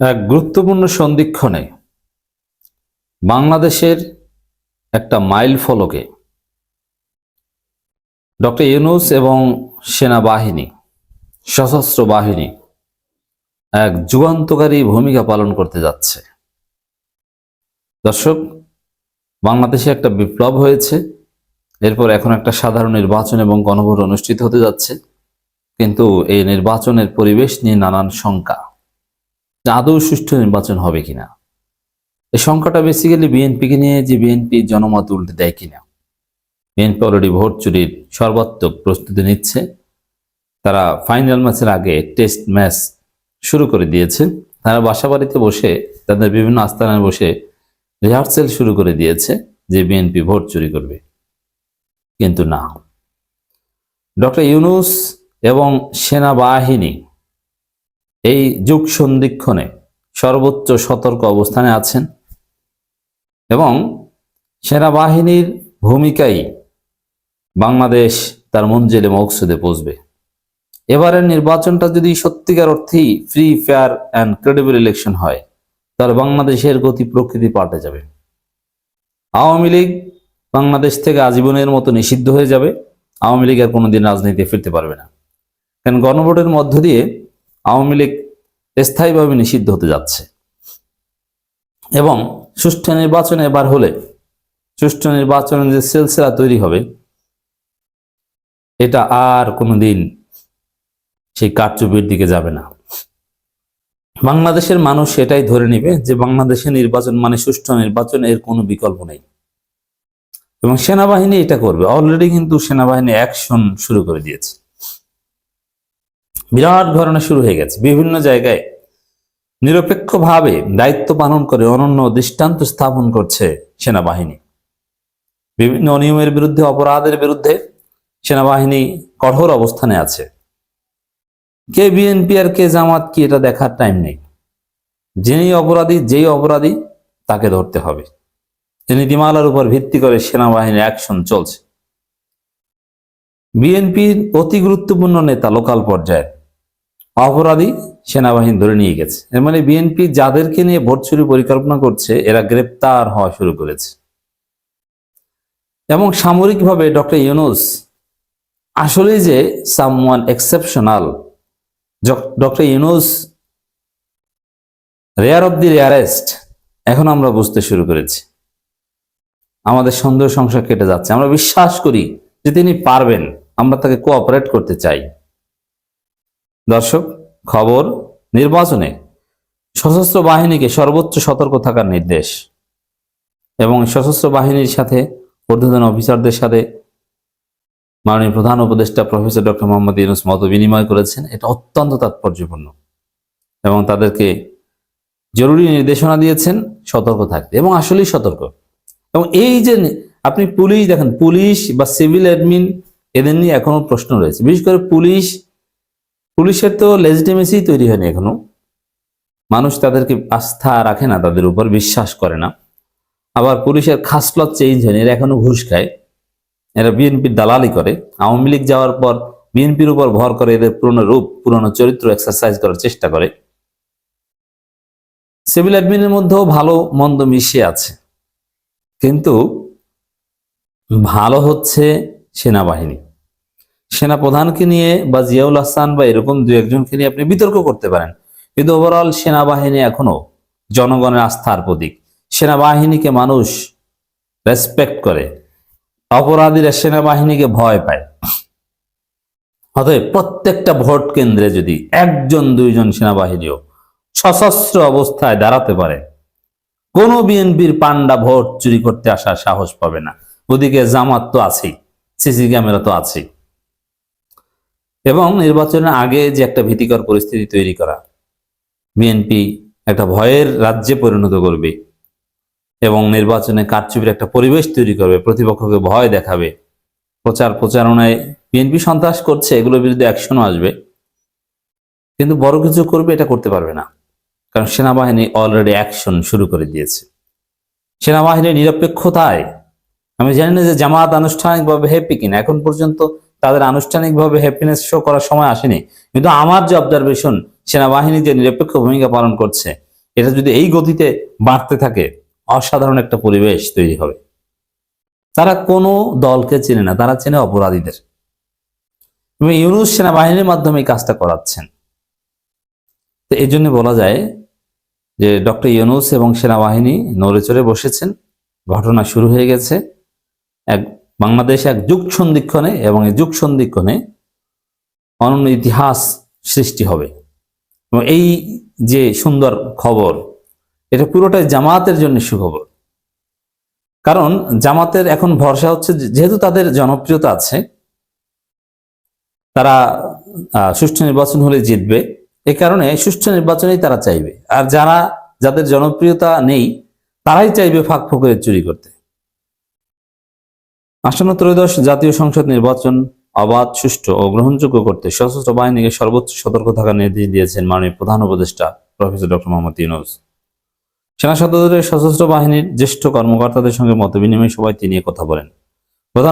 এক গুরুত্বপূর্ণ সন্ধিক্ষণে বাংলাদেশের একটা মাইল ফলকে ডক্টর ইউনুস এবং সেনাবাহিনী, সশস্ত্র বাহিনী এক যুগান্তকারী ভূমিকা পালন করতে যাচ্ছে। দর্শক, বাংলাদেশে একটা বিপ্লব হয়েছে, এরপর এখন একটা সাধারণ নির্বাচন এবং গণভোট অনুষ্ঠিত হতে যাচ্ছে, কিন্তু এই নির্বাচনের পরিবেশ নিয়ে নানান শঙ্কা। আদৌ সুষ্ঠু নির্বাচন হবে কিনা? এই সংখ্যাটা বেসিক্যালি বিএনপিকে নিয়ে যে বিএনপি জনমত উল্টে দেয় কিনা? বিএনপি অলরেডি ভোট চুরির সর্বাত্মক প্রস্তুতি নিচ্ছে। তারা ফাইনাল ম্যাচের আগে টেস্ট ম্যাচ শুরু করে দিয়েছে। তারা বাসা বাড়িতে বসে, তাদের বিভিন্ন আস্তানায় বসে রিহার্সেল শুরু করে দিয়েছে যে বিএনপি ভোট চুরি করবে। কিন্তু না। ডক্টর ইউনুস এবং সেনাবাহিনী এই যুগ সন্ধিক্ষণে সর্বোচ্চ সতর্ক অবস্থানে আছেন এবং সেনাবাহিনীর ভূমিকাই বাংলাদেশ তার মঞ্জিলে মকসুদে পৌঁছবে। এবারের নির্বাচনটা যদি সত্যিকার অর্থেই free fair and credible election হয়, তাহলে বাংলাদেশের গতি প্রকৃতি পাল্টে যাবে। আওয়ামী লীগ বাংলাদেশ থেকে আজীবনের মতো নিষিদ্ধ হয়ে যাবে। আওয়ামী লীগ আর কোনোদিন রাজনীতিতে ফিরতে পারবে না। কারণ গণভোটের মধ্য দিয়ে আওয়ামী লীগ স্থায়ীভাবে নিষিদ্ধ হতে যাচ্ছে। এবং সুষ্ঠু নির্বাচন এবার হলে, সুষ্ঠু নির্বাচনের যে সিলসিলা তৈরি হবে, এটা আর কোনোদিন সেই কারচুপির দিকে যাবে না। বাংলাদেশের মানুষ এটাই ধরে নিবে যে বাংলাদেশের নির্বাচন মানে সুষ্ঠু নির্বাচন, এর কোনো বিকল্প নেই। এবং সেনাবাহিনী এটা করবে। অলরেডি কিন্তু সেনাবাহিনী অ্যাকশন শুরু করে দিয়েছে। বিরাট ধরনের শুরু হয়ে গেছে। বিভিন্ন জায়গায় নিরপেক্ষভাবে দায়িত্ব পালন করে অনন্য দৃষ্টান্ত স্থাপন করছে সেনাবাহিনী। বিভিন্ন অনিয়মের বিরুদ্ধে, অপরাধের বিরুদ্ধে সেনাবাহিনী কঠোর অবস্থানে আছে। কে বিএনপি আর কে জামাত কি এটা দেখার টাইম নেই। যিনি অপরাধী, যেই অপরাধী, তাকে ধরতে হবে। নীতিমালার উপর ভিত্তি করে সেনাবাহিনীর অ্যাকশন চলছে। বিএনপির অতি গুরুত্বপূর্ণ নেতা লোকাল পর্যায়ে অপরাধী সেনাবাহিনী ধরে নিয়ে গেছে। এর মানে বিএনপি যাদেরকে নিয়ে ভোট চুরি পরিকল্পনা করছে, এরা গ্রেপ্তার হওয়া শুরু করেছে। এবং সামরিকভাবে ডক্টর ইউনুস আসলে যে someone exceptional. Doctor Yunus rare of the rarest, এখন আমরা বুঝতে শুরু করেছি। আমাদের সন্দেহ সংসার কেটে যাচ্ছে। আমরা বিশ্বাস করি যে তিনি পারবেন, আমরা তাকে কোঅপারেট করতে চাই। দর্শক, খবর, নির্বাচনে সশস্ত্র বাহিনীকে সর্বোচ্চ সতর্ক থাকার নির্দেশ এবং সশস্ত্র বাহিনীর সাথে ঊর্ধ্বতন অফিসারদের সাথে মাননীয় প্রধান উপদেষ্টা প্রফেসর ডক্টর মোহাম্মদ ইউনুস মত বিনিময় করেছেন। এটা অত্যন্ত তাৎপর্যপূর্ণ এবং তাদেরকে জরুরি নির্দেশনা দিয়েছেন সতর্ক থাকতে এবং আসলেই সতর্ক। এবং এই যে আপনি পুলিশ দেখেন, পুলিশ বা সিভিল অ্যাডমিন এদের নিয়ে এখনও প্রশ্ন রয়েছে। বিশেষ করে পুলিশ পুলিশের তো লেজিটিমেসি তৈরি হয়নি এখনও। মানুষ তাদেরকে আস্থা রাখে না, তাদের উপর বিশ্বাস করে না। আবার পুলিশের খাসলত চেঞ্জ হয়নি, এরা এখনও ঘুষ খায়। এরা বিএনপির দালালি করে। আওয়ামী লীগ যাওয়ার পর বিএনপির উপর ভর করে এদের পুরনো রূপ, পুরনো চরিত্র এক্সারসাইজ করার চেষ্টা করে। সিভিল অ্যাডমিনের মধ্যেও ভালো মন্দ মিশে আছে। কিন্তু ভালো হচ্ছে সেনাবাহিনী। সেনা প্রধানকে নিয়ে বা জিয়াউল হাসান বা এরকম দু একজনকে নিয়ে আপনি বিতর্ক করতে পারেন। কিন্তু ওভারঅল সেনাবাহিনী এখনও জনগণের আস্থার প্রতীক। সেনাবাহিনীকে মানুষ রেসপেক্ট করে। অপরাধীরা সেনাবাহিনীকে ভয় পায়। অতএব প্রত্যেকটা ভোট কেন্দ্রে যদি একজন, দুইজন সেনাবাহিনীও সশস্ত্র অবস্থায় দাঁড়াতে পারে, কোন বিএনপির পান্ডা ভোট চুরি করতে আসার সাহস পাবে না। ওদিকে জামাত তো আছেই, সিসি ক্যামেরা তো আছেই। এবং নির্বাচনের আগে যে একটা ভীতিকর পরিস্থিতি তৈরি করা। বিএনপি একটা ভয়ের রাজ্যে পরিণত করবে এবং নির্বাচনে কারচুপির একটা পরিবেশ তৈরি করবে, প্রতিপক্ষকে ভয় দেখাবে। প্রচার প্রচারণায় বিএনপি সন্ত্রাস করছে, এগুলোর বিরুদ্ধে অ্যাকশনও আসবে। কিন্তু বড় কিছু করবে, এটা করতে পারবে না। কারণ সেনাবাহিনী অলরেডি অ্যাকশন শুরু করে দিয়েছে। সেনাবাহিনীর নিরপেক্ষতায়, আমি জানি না যে জামাত আনুষ্ঠানিকভাবে হ্যাপি কিনা, এখন পর্যন্ত তাদের আনুষ্ঠানিকভাবে হ্যাপিনেস শো করার সময় আসেনি। কিন্তু আমার যে অবজারভেশন সেনাবাহিনী যে নিরপেক্ষ ভূমিকা পালন করছে, এটা যদি এই গতিতে বাড়তে থাকে, অসাধারণ একটা পরিবেশ তৈরি হবে। তারা কোনো দলকে চেনে না, তারা চেনে অপরাধীদের। ইউনুস সেনাবাহিনীর মাধ্যমে এই কাজটা করাচ্ছেন। তো এই জন্য বলা যায় যে ডক্টর ইউনুস এবং সেনাবাহিনী নড়ে চড়ে বসেছেন। ঘটনা শুরু হয়ে গেছে। এক বাংলাদেশে এক যুগ সন্ধিক্ষণে এবং এই যুগ সন্ধিক্ষণে অনন্য ইতিহাস সৃষ্টি হবে। এবং এই যে সুন্দর খবর, এটা পুরোটাই জামাতের জন্য সুখবর। কারণ জামাতের এখন ভরসা হচ্ছে যেহেতু তাদের জনপ্রিয়তা আছে, তারা সুষ্ঠু নির্বাচন হলে জিতবে। এ কারণে সুষ্ঠু নির্বাচনেই তারা চাইবে। আর যারা, যাদের জনপ্রিয়তা নেই, তারাই চাইবে ফাঁক ফোকরে চুরি করতে। আসন্ন ত্রয়োদশ জাতীয় সংসদ নির্বাচন অবাধ, সুষ্ঠু ও গ্রহণযোগ্য করতে সশস্ত্র বাহিনীকে সর্বোচ্চ সতর্ক থাকার নির্দেশ দিয়েছেন মাননীয় প্রধান উপদেষ্টা প্রফেসর ডক্টর মোহাম্মদ ইউনুস। সেনা সদরের সশস্ত্র বাহিনীর জ্যেষ্ঠ কর্মকর্তাদের সঙ্গে মতবিনিময় সভায় তিনি কথা বলেন।